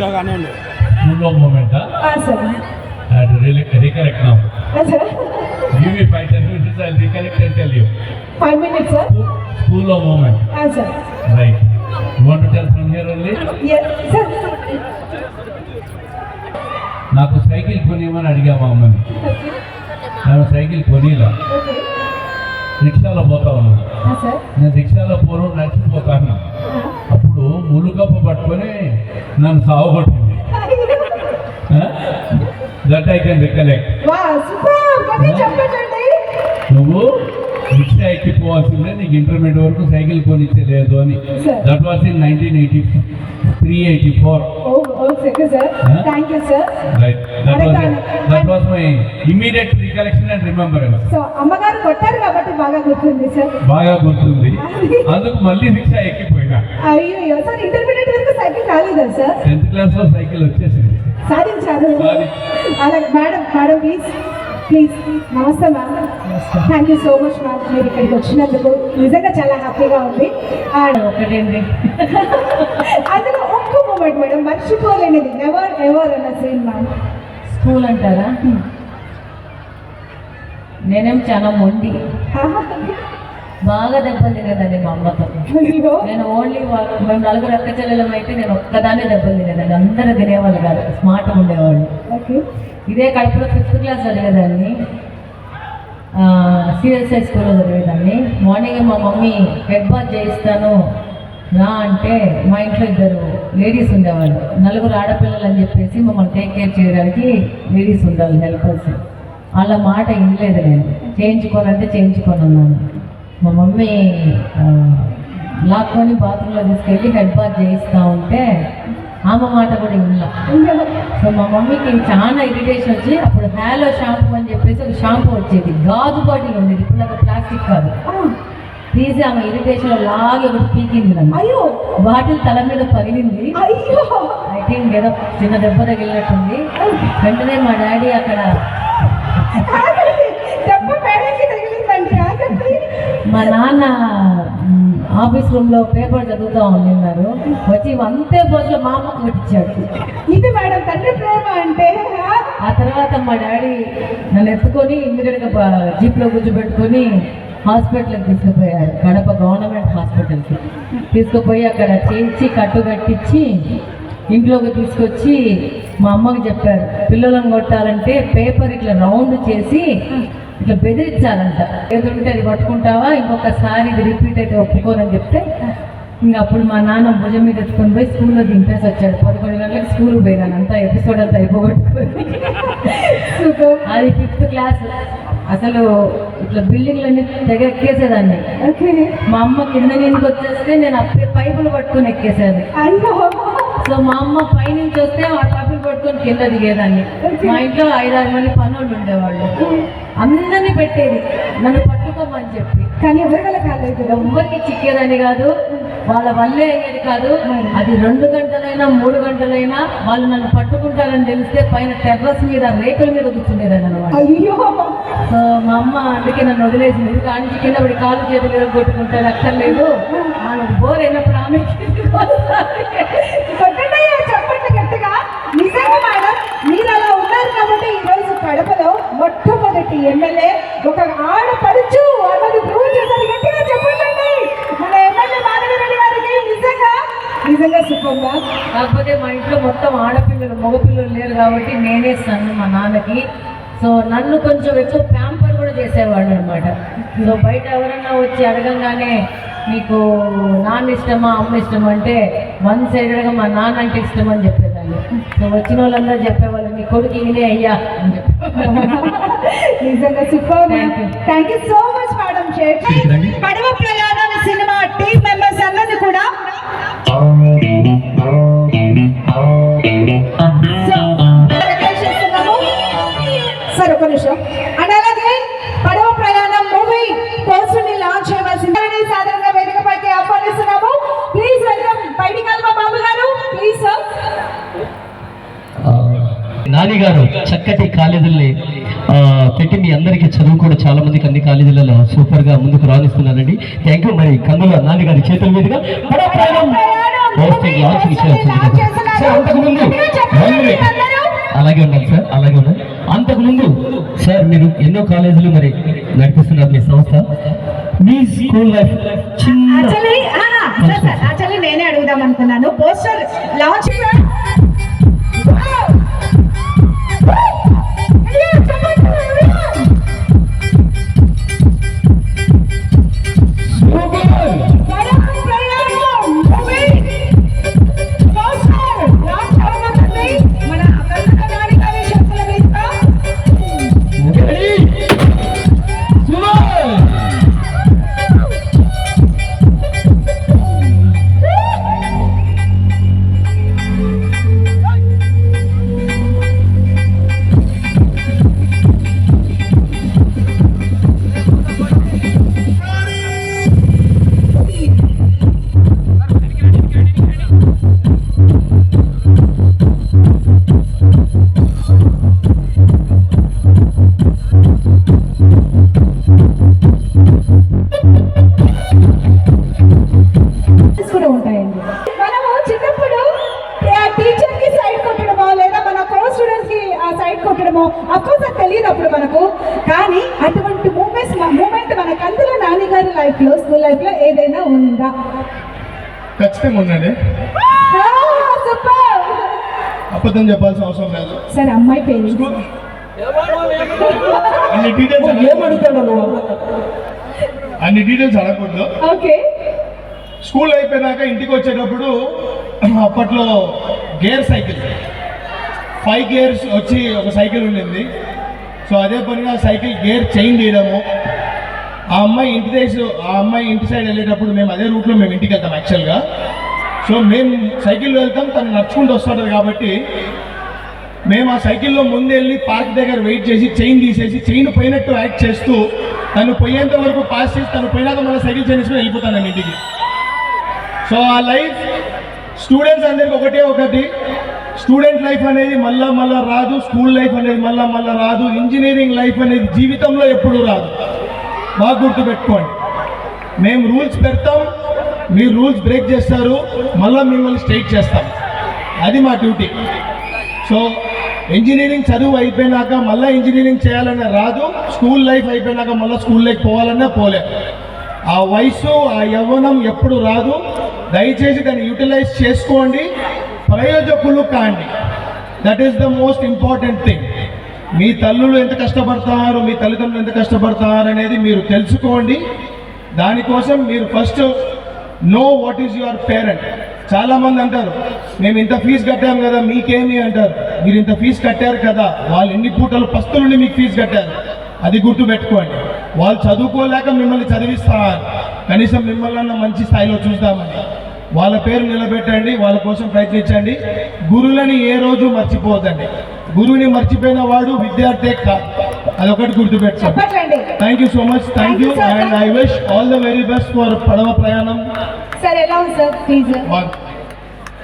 Sir. Please స్కూల్లో moment and recollect now sir give me five ten minutes I recollect and tell you five minutes sir స్కూల్లో moment sir. Right you want to tell from here only sir నాకు cycle కొనియమని అడిగా మా అమ్మని నేను cycle కొనిలా. రిక్షాలో పోతా ఉన్నాను సార్. నేను రిక్షాలో పోను నన్ను సాగుకొట్టింది దట్ ఐ కెన్ రికలెక్ట్ నువ్వు రిక్షా ఎక్కిపోవాల్సిందే నీకు ఇంటర్మీడియట్ వరకు సైకిల్ కొనిచ్చలేదు అని. That was in nineteen eighty three eighty four right that was that was my immediate recollection and remembrance so అమ్మగారు కొట్టారు కాబట్టి బాగా గుర్తుంది సార్. బాగా గుర్తుంది. అందుకు మళ్ళీ రిక్షా ఎక్కిపోయినా. అయ్యో సార్ ఇంటర్మీడియట్ వరకు సైకిల్ కాలేదా సార్? టెన్త్ క్లాస్లో సైకిల్ వచ్చేసింది. సాధించారు. అలాగే మేడం మేడం ప్లీజ్ ప్లీజ్ నమస్తే ma'am thank you so much ma'am మీరు ఇక్కడికి వచ్చినందుకు నిజంగా చాలా హ్యాపీగా ఉంది. అండ్ ఒకటండి. అందులో ఒక్క మూమెంట్ మేడం. మర్చిపోలేనిది. నెవర్ ఎవర్ అన్న సీన్ మ్యామ్ స్కూల్ అంటారా? నేనేం చాలా మొండి. బాగా దెబ్బలు తినేదండి మా అమ్మతో. నేను ఓన్లీ వాళ్ళు మేము నలుగురు అక్క చెల్లెలం అయితే నేను ఒక్కదాన్నే దెబ్బలు తినేదాన్ని. అందరూ తినేవాళ్ళు కాదు స్మార్ట్గా ఉండేవాళ్ళు. ఇదే కడుపులో ఫిఫ్త్ క్లాస్ చదివేదాన్ని. సిఎస్ఐ స్కూల్లో చదివేదాన్ని. మార్నింగ్ మా మమ్మీ హెడ్ బాత్ చేయిస్తాను రా అంటే మా ఇంట్లో ఇద్దరు లేడీస్ ఉండేవాళ్ళు. నలుగురు ఆడపిల్లలు అని చెప్పేసి మమ్మల్ని టేక్ కేర్ చేయడానికి లేడీస్ ఉండాలి హెల్పర్స్ వాళ్ళ మాట వినలేదు నేను. చేయించుకోవాలంటే చేయించుకొని ఉన్నాను మా మమ్మీ లాక్కొని బాత్రూంలో తీసుకెళ్ళి హెడ్ బాత్ చేయిస్తూ ఉంటే ఆమె మాట కూడా వినలా. సో మా మమ్మీకి చాలా ఇరిటేషన్ వచ్చి అప్పుడు హ్యాలో షాంపూ అని చెప్పేసి ఒక షాంపూ వచ్చేది. గాజు బాటిల్ ఉండేది. ఇప్పుడు ప్లాస్టిక్ కాదు. తీసి ఆమె ఇరిటేషన్ లాగి ఒకటి పీకింది నన్ను. అయ్యో! బాటిల్ తల మీద పగిలింది. అయ్యో! ఐ థింక్ ఏదో చిన్న దెబ్బ తగిలినట్టుంది. వెంటనే మా డాడీ అక్కడ మా నాన్న ఆఫీస్ రూమ్లో పేపర్ చదువుతా ఉండిన్నారు వచ్చి అంతే బోసులో మా అమ్మకు పెట్టించాడు ఇది మేడం తండ్రి ప్రేమ అంటే ఆ? తర్వాత మా డాడీ నన్ను ఎత్తుకొని ఇమ్మీడియట్గా జీప్లో కూర్చోబెట్టుకొని హాస్పిటల్కి తీసుకుపోయారు. కడప గవర్నమెంట్ హాస్పిటల్కి. తీసుకుపోయి అక్కడ చేయించి కట్టు కట్టించి ఇంట్లోకి తీసుకొచ్చి మా అమ్మకి చెప్పారు. పిల్లలను కొట్టాలంటే పేపర్ ఇట్లా రౌండ్ చేసి ఇట్లా బెదిరించాలంట. ఏదుంటే అది పట్టుకుంటావా? ఇంకొకసారి ఇది రిపీట్ అయితే ఒప్పుకోనని చెప్తే ఇంకా అప్పుడు మా నాన్న భుజం మీద ఎత్తుకొని పోయి స్కూల్లో దింపేసి వచ్చాడు. పదకొండు గంటలకు స్కూల్కి పోయినాను. అంతా ఎపిసోడ్ అంతా అయిపోగొట్టుకొని. అది ఫిఫ్త్ క్లాస్. అసలు ఇట్లా బిల్డింగ్లన్నీ తెగ ఎక్కేసేదాన్ని మా అమ్మ కింద నుంచి వచ్చేస్తే నేను అప్పుడే పైపులు పట్టుకొని ఎక్కేసేది సో మా అమ్మ పైనుంచి వస్తే ఆ పైపులు పట్టుకొని కింద దిగేదాన్ని. మా ఇంట్లో ఐదారు మంది పనులు ఉండేవాళ్ళు. అందరినీ పెట్టేది. నన్ను పట్టుకోమని చెప్పి. కానీ ఎవరి వల్ల కాలేదు? ఎవ్వరికి చిక్కేదని కాదు. వాళ్ళ వల్లే అయ్యేది కాదు అది రెండు గంటలైనా మూడు గంటలైనా వాళ్ళు నన్ను పట్టుకుంటారని తెలిస్తే పైన టెర్రస్ మీద రేకుల మీద కూర్చునేదాన్ని అనమాట అయ్యో! సో మా అమ్మ అందుకే నన్ను వదిలేసింది. కానించి కింద కాలు చేతులు కొట్టుకుంటారు అక్కర్లేదు ఆమెకు బోర్ అయినప్పుడు ఆమె సో నన్ను కొంచెం ఎక్కువ ప్యాంపర్ కూడా చేసేవాళ్ళు అనమాట సో బయట ఎవరన్నా వచ్చి అడగంగానే నీకు నాన్న ఇష్టమా అమ్మ ఇష్టమా అంటే వన్ సైడెడ్గా మా నాన్న అంటే ఇష్టం అని చెప్పేదాన్ని. సో వచ్చిన వాళ్ళందరూ చెప్పేవాళ్ళు నీ కొడుకు ఈయనే అయ్యా అని చెప్పి నిజంగా super. Thank you so much madam చేయండి నాని గారు చక్కటి కాలేజీల్ని పెట్టి మీ అందరికీ చదువు కూడా చాలా మందికి అన్ని కాలేజీలలో సూపర్గా ముందుకు రాణిస్తున్నారండి. థ్యాంక్ యూ మరి కందుల నాని గారి చేతుల మీదుగా. అలాగే ఉండాలి సార్ అలాగే ఉండాలి. అంతకుముందు సార్ మీరు ఎన్నో కాలేజీలు మరి నడిపిస్తున్నారు మీ సంస్థ. మీ స్కూల్ లైఫ్ చిన్న నేనే అడుగుదాం అనుకున్నాను. పోస్టర్ లాంచ్ అప్పుడు మనకు. కానీ అటువంటి మూమెంట్స్ మూమెంట్ మనకు అందులో నాన్నగారి లైఫ్లో స్కూల్ లైఫ్లో ఏదైనా ఉందా? ఖచ్చితంగా ఉండండి సూపర్! అబద్ధం చెప్పాల్సిన అవసరం లేదు. సరే అమ్మాయి పేరు? అన్ని డీటెయిల్స్ అన్ని డీటెయిల్స్ అడగకూడదు. ఓకే. స్కూల్ అయిపోయినాక ఇంటికి వచ్చేటప్పుడు అప్పట్లో గేర్ సైకిల్. ఫైవ్ గేర్స్ వచ్చి ఒక సైకిల్ ఉండింది. సో అదే పనిగా సైకిల్ గేర్ చైన్ తీయడము ఆ అమ్మాయి ఇంటి దేశం ఆ అమ్మాయి ఇంటి సైడ్ వెళ్ళేటప్పుడు మేము అదే రూట్లో మేము ఇంటికి వెళ్తాం యాక్చువల్గా సో మేము సైకిల్లో వెళ్తాం తను నడుచుకుంటూ వస్తుంటుంది కాబట్టి మేము ఆ సైకిల్లో ముందు వెళ్ళి పార్క్ దగ్గర వెయిట్ చేసి చైన్ తీసేసి చైన్ పోయినట్టు యాక్ట్ చేస్తూ తను పోయేంత వరకు పాస్ చేసి తను పోయినాక మళ్ళీ సైకిల్ చైన్ వెళ్ళిపోతాను ఇంటికి. సో ఆ లైఫ్ స్టూడెంట్స్ అందరికి ఒకటే ఒకటి. స్టూడెంట్ లైఫ్ అనేది మళ్ళా మళ్ళా రాదు స్కూల్ లైఫ్ అనేది మళ్ళా మళ్ళా రాదు ఇంజనీరింగ్ లైఫ్ అనేది జీవితంలో ఎప్పుడూ రాదు. బాగా గుర్తుపెట్టుకోండి. మేము రూల్స్ పెడతాం మీరు రూల్స్ బ్రేక్ చేస్తారు మళ్ళీ మిమ్మల్ని స్ట్రైక్ చేస్తాం. అది మా డ్యూటీ. సో ఇంజనీరింగ్ చదువు అయిపోయినాక మళ్ళీ ఇంజనీరింగ్ చేయాలన్నా రాదు స్కూల్ లైఫ్ అయిపోయినాక మళ్ళీ స్కూల్ లైఫ్ పోవాలన్నా పోలే. ఆ వయసు ఆ యవ్వనం ఎప్పుడు రాదు. దయచేసి దాన్ని యూటిలైజ్ చేసుకోండి. ప్రయోజకులు కాండి that is the most important thing మీ తల్లులు ఎంత కష్టపడతారు మీ తల్లిదండ్రులు ఎంత కష్టపడతారు అనేది మీరు తెలుసుకోండి. దానికోసం మీరు first know what is your parent చాలామంది అంటారు మేము ఇంత ఫీజు కట్టాము కదా మీకేమి? అంటారు మీరు ఇంత ఫీజు కట్టారు కదా వాళ్ళు ఎన్ని పూటలు పస్తులుండి మీకు ఫీజు కట్టారు? అది గుర్తు పెట్టుకోండి వాళ్ళు చదువుకోలేక మిమ్మల్ని చదివిస్తారు. కనీసం మిమ్మల్ని మంచి స్థాయిలో చూస్తామని వాళ్ళ పేరు నిలబెట్టండి వాళ్ళ కోసం ప్రయత్నించండి. గురువులని ఏ రోజు మర్చిపోవద్దండి. గురువుని మర్చిపోయిన వాడు విద్యార్థే కాదు అదొకటి గుర్తుపెట్టుకోండి. చెప్పట్లండి thank you so much thank you and I wish all the very best for Padava Prayanam. Sir ఎలా ఉంది సార్ ప్లీజ్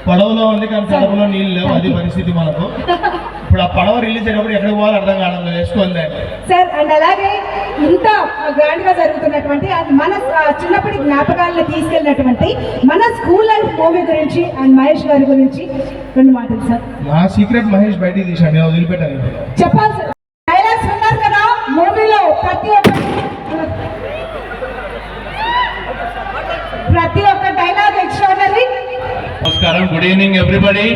పడవలో ఉంది కానీ పడవలో నీళ్ళు లేవు. అది పరిస్థితి మనకు. ఇప్పుడు ఆ పడవ రిలీజ్ అయినప్పుడు ఎక్కడికి పోవాలో అర్థం కావడం లేదు. వేసుకోండి. సార్ అండ్ అలాగే ఇంత గ్రాండ్గా జరుగుతున్నటువంటి అది మన చిన్నప్పటి జ్ఞాపకాలను తీసుకెళ్ళినటువంటి మన స్కూల్ లైఫ్ మూవీ గురించి అండ్ మహేష్ గారి గురించి రెండు మాటలు సార్. నా సీక్రెట్ మహేష్ బయటికి తీసాను వదిలిపెట్టాను. చెప్పాలి సార్ డైలాగ్స్ ఉన్నారు కదా మూవీలో ప్రతి ఒక్క ప్రతి ఒక్క డైలాగ్ ఎక్స్ట్రాడనరీ నమస్కారం good evening everybody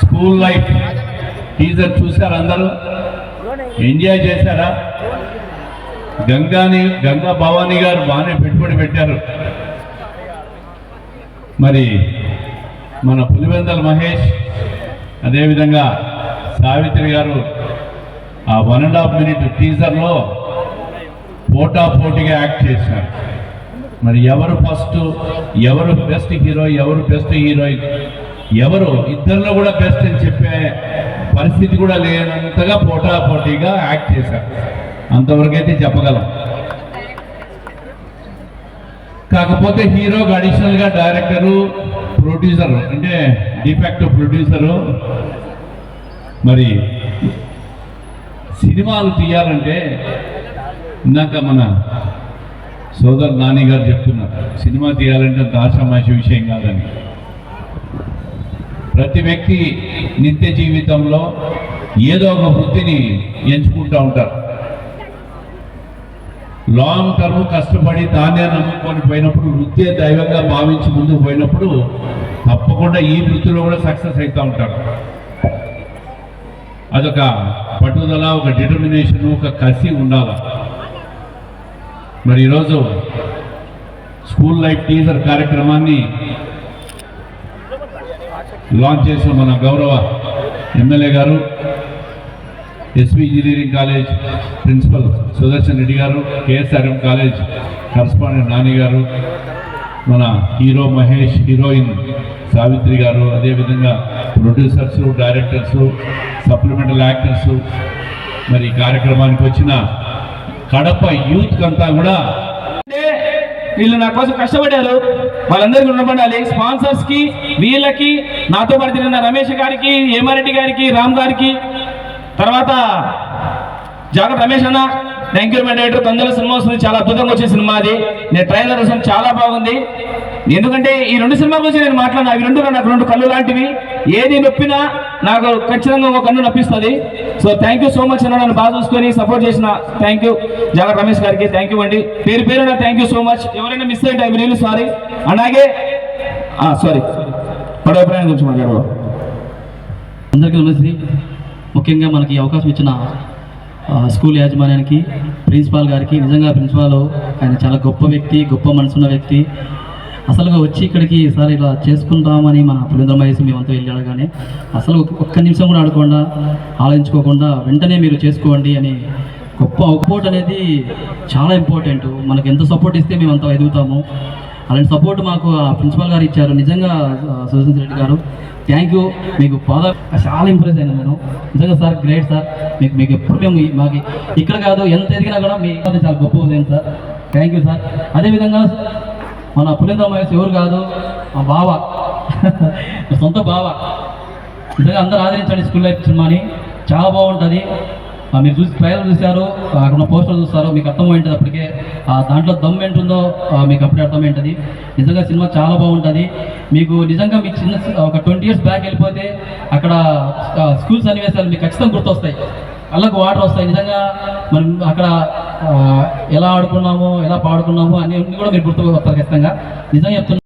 school life teaser చూసారు అందరూ? ఎంజాయ్ చేశారా? గంగాని గంగా భవానీ గారు బాగానే పెట్టుబడి పెట్టారు. మరి మన పులివెందల మహేష్ అదేవిధంగా సావిత్రి గారు ఆ వన్ అండ్ హాఫ్ మినిట్ టీజర్లో పోటా పోటీగా యాక్ట్ చేశారు. మరి ఎవరు ఫస్ట్ ఎవరు బెస్ట్ హీరో ఎవరు బెస్ట్ హీరోయిన్ ఎవరు? ఇద్దరిలో కూడా బెస్ట్ అని చెప్పే పరిస్థితి కూడా లేనంతగా పోటాపోటీగా యాక్ట్ చేశారు. అంతవరకు అయితే చెప్పగలం. కాకపోతే హీరోకి అడిషనల్గా డైరెక్టరు ప్రొడ్యూసర్ అంటే డిఫెక్ట్ ప్రొడ్యూసరు మరి సినిమాలు తీయాలంటే ఇందాక మన సోదరు నాని గారు చెప్తున్నారు సినిమా తీయాలంటే అంత విషయం కాదని. ప్రతి వ్యక్తి నిత్య జీవితంలో ఏదో ఒక వృత్తిని ఎంచుకుంటూ ఉంటారు. లాంగ్ టర్మ్ కష్టపడి దాన్నే నమ్ముకొని పోయినప్పుడు వృత్తి దైవంగా భావించి ముందుకు పోయినప్పుడు తప్పకుండా ఈ వృత్తిలో కూడా సక్సెస్ అవుతూ ఉంటారు. అదొక పట్టుదల ఒక డిటర్మినేషన్ ఒక కసి ఉండాలి? మరి ఈరోజు స్కూల్ లైఫ్ టీజర్ కార్యక్రమాన్ని లాంచ్ చేసిన మన గౌరవ MLA garu SV engineering college principal Sudarshan Reddy garu KSRM college correspondent Nani గారు మన హీరో మహేష్ హీరోయిన్ సావిత్రి గారు అదేవిధంగా ప్రొడ్యూసర్స్ డైరెక్టర్స్ సప్లిమెంటల్ యాక్టర్స్ మరి ఈ కార్యక్రమానికి వచ్చిన కడప యూత్ అంతా కూడా అంటే వీళ్ళు నా కోసం కష్టపడారు వాళ్ళందరికీ రుణపడాలి. స్పాన్సర్స్కి వీళ్ళకి నాతో పాటు తిరిగిన రమేష్ గారికి హేమారెడ్డి గారికి రామ్ గారికి. తర్వాత జాగ్రత్త రమేష్ అన్న థ్యాంక్ యూ డైరెక్టర్ తొందరలో సినిమా వస్తుంది. చాలా అద్భుతంగా వచ్చే సినిమా అది. నేను ట్రైలర్ చూసాను చాలా బాగుంది. ఎందుకంటే ఈ రెండు సినిమా గురించి నేను మాట్లాడిన అవి రెండు నాకు రెండు కళ్ళు లాంటివి. ఏది నొప్పినా నాకు ఖచ్చితంగా ఒక కన్ను నొప్పిస్తుంది. So thank you so much అన్న నన్ను బాగా చూసుకొని సపోర్ట్ చేసిన థ్యాంక్ యూ జాగ్రత్త రమేష్ గారికి థ్యాంక్ యూ అండి. పేరు పేరు థ్యాంక్ యూ సో మచ్ ఎవరైనా మిస్ అయితే ఐ రియల్ సారీ అలాగే సారీ పడవ ప్రయాణం గురించి మాట్లాడదాం. అందరికీ నమస్తే. ముఖ్యంగా మనకి అవకాశం ఇచ్చిన స్కూల్ యాజమాన్యానికి ప్రిన్సిపాల్ గారికి నిజంగా ప్రిన్సిపాల్ ఆయన చాలా గొప్ప వ్యక్తి గొప్ప మనసున్న వ్యక్తి. అసలుగా వచ్చి ఇక్కడికి సార్ ఇలా చేసుకుంటామని మన పులింద్ర మహేష్ మేమంతా వెళ్ళి అడగానే అసలు ఒక్క- నిమిషం కూడా ఆడకుండా ఆలోచించుకోకుండా వెంటనే మీరు చేసుకోండి అని గొప్ప సపోర్ట్ అనేది చాలా ఇంపార్టెంట్ మనకు ఎంత సపోర్ట్ ఇస్తే మేము అంత ఎదుగుతాము. అలాంటి సపోర్ట్ మాకు ఆ ప్రిన్సిపాల్ గారు ఇచ్చారు. నిజంగా సుజన్ రెడ్డి గారు థ్యాంక్ యూ మీకు ఫాదర్ చాలా ఇంప్రెస్ అయినా నేను. నిజంగా సార్ గ్రేట్ సార్. మీకు మీకు ఎప్పుడు మేము మాకు ఇక్కడ కాదు ఎంత ఎదిగినా కూడా మీ చాలా గొప్ప ఉదయం సార్. Thank you sir. అదేవిధంగా మన పులింద మహేష్ ఎవరు కాదు? మా బావ. సొంత బావ. నిజంగా అందరూ ఆదరించండి స్కూల్ లైఫ్ సినిమాని. చాలా బాగుంటుంది. ఆ, మీరు చూసి ట్రైలర్ చూశారు. అక్కడ ఉన్న పోస్టర్ చూస్తారు. మీకు అర్థమైంటుంది అప్పటికే. ఆ, దాంట్లో దమ్ ఏంటుందో మీకు అప్పుడే అర్థమైంటుంది. నిజంగా సినిమా చాలా బాగుంటుంది. మీకు నిజంగా మీకు చిన్న ఒక ట్వంటీ ఇయర్స్ బ్యాక్ వెళ్ళిపోతే అక్కడ స్కూల్ సన్నివేశాలు మీకు ఖచ్చితంగా గుర్తొస్తాయి. కళ్ళకు వాటర్ వస్తాయి. నిజంగా మనం అక్కడ ఎలా ఆడుకున్నామో ఎలా పాడుకున్నామో అన్ని కూడా మీరు గుర్తుకు వస్తారు ఖచ్చితంగా. నిజంగా చెప్తున్నా